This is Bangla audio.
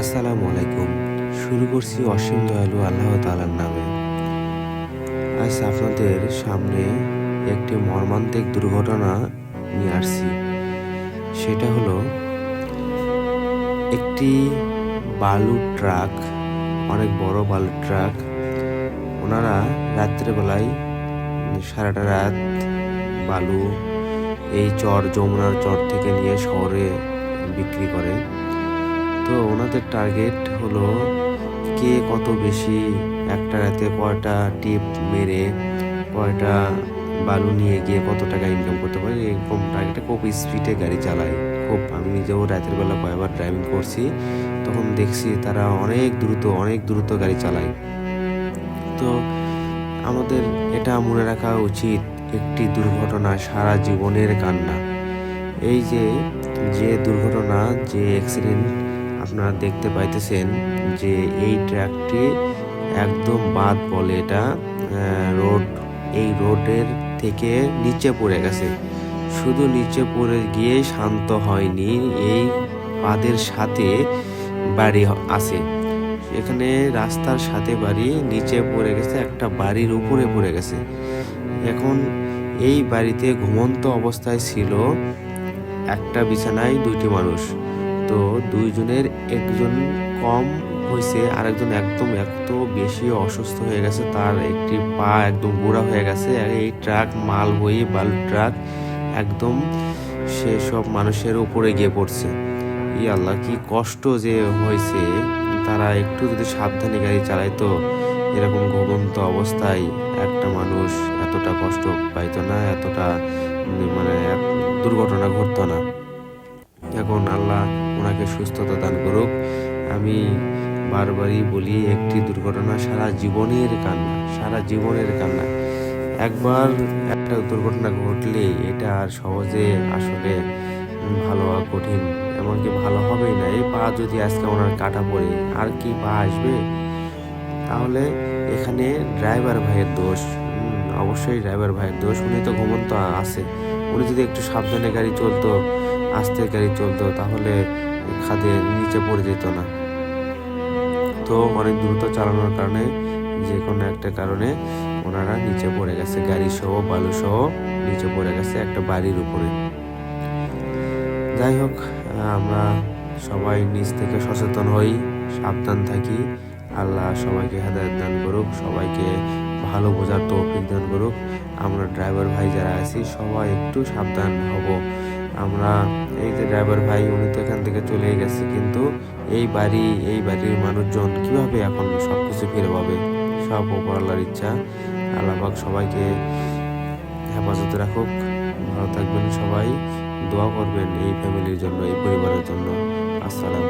আসসালামু আলাইকুম। শুরু করছি অসীম দয়ালু আল্লাহ তালার নামে। আজ আপনাদের সামনে একটি মর্মান্তিক দুর্ঘটনা নিয়ে আসছি। সেটা হলো একটি বালু ট্রাক, অনেক বড় বালু ট্রাক। ওনারা রাত্রেবেলায় সারাটা রাত বালু এই চর, যমুনার চর থেকে নিয়ে শহরে বিক্রি করে। তো ওনাদের টার্গেট হলো কে কত বেশি একটা রাতে কয়টা টিপ মেরে কয়টা বালু নিয়ে গিয়ে কত টাকা ইনকাম করতে পারে? এরকম টার্গেটে খুব স্পিডে গাড়ি চালায়। খুব, আমি নিজেও রাতের বেলা কয়েকবার ড্রাইভিং করছি। তখন দেখছি তারা অনেক দ্রুত অনেক দ্রুত গাড়ি চালায়। তো আমাদের এটা মনে রাখা উচিত একটি দুর্ঘটনা সারা জীবনের কান্না। এই যে যে দুর্ঘটনা, যে অ্যাক্সিডেন্ট আপনারা দেখতে পাইতেছেন যে এই ট্র্যাকটি একদম বাদ বলে এটা রোড, এই রোডের থেকে নিচে পড়ে গেছে। শুধু নিচে পড়ে গিয়ে শান্ত হয়নি, এই বাদের সাথে বাড়ি আছে। এখানে রাস্তার সাথে বাড়ি, নিচে পড়ে গেছে, একটা বাড়ির উপরে পড়ে গেছে। এখন এই বাড়িতে ঘুমন্ত অবস্থায় ছিল একটা বিছানায় দুটি মানুষ। তো দুইজনের একজন কম হয়েছে আরেকজন একদম এত বেশি অসুস্থ হয়ে গেছে। তার একটি পা একদম বুড়া হয়ে গেছে। আর এই ট্রাক, মাল বই, বালু ট্রাক, একদম সেসব মানুষের উপরে গিয়ে পড়ছে। ই আল্লাহ, কি কষ্ট যে হয়েছে তারা একটু যদি সাবধানে গাড়ি চালায় তো এরকম ঘুমন্ত অবস্থায় একটা মানুষ এতটা কষ্ট পাইতো না, এতটা মানে দুর্ঘটনা ঘটতো না। এখন আল্লাহ ওনাকে সুস্থতা দান করুক। আমি বারবারই বলি, একটি দুর্ঘটনা সারা জীবনের কান্না, সারা জীবনের কান্না। একবার একটা দুর্ঘটনা ঘটলে এটা আর সহজে আসলে ভালো হওয়া কঠিন, এমনকি ভালো হবেই না। এই পা যদি আজকে ওনার কাটা পড়ে, আর কি পা আসবে? তাহলে এখানে ড্রাইভার ভাইয়ের দোষ। অবশ্যই ড্রাইভার ভাইয়ের দোষ। উনি তো ঘুমন্ত আছে। উনি যদি একটু সাবধানে গাড়ি চলতো আস্তে গাড়ি চলতো, তাহলে খাদে নিচে পড়ে যেত না। তো অনেক দ্রুত চালানোর কারণে যে কোনো একটা কারণে ওনারা নিচে পড়ে গেছে। গাড়ি সহ, বালু সহ নিচে পড়ে গেছে একটা বাড়ির উপরে। যাই হোক, আমরা সবাই নিজ থেকে সচেতন হই, সাবধান থাকি। আল্লাহ সবাইকে হেদায়ত দান করুক, সবাইকে ভালো বোঝার তৌফিক দান করুক। আমরা ড্রাইভার ভাই যারা আছি, সবাই একটু সাবধান হব। আমরা এই যে ড্রাইভার ভাই, উনি তো এখান থেকে চলে গেছে, কিন্তু এই বাড়ি, এই বাড়ির মানুষজন কীভাবে এখন সব কিছু ফিরে পাবে? সব ওপর আল্লাহর ইচ্ছা। আল্লাহ পাক সবাইকে হেফাজতে রাখুক। ভালো থাকবেন সবাই। দোয়া করবেন এই ফ্যামিলির জন্য, এই পরিবারের জন্য। আসসালামু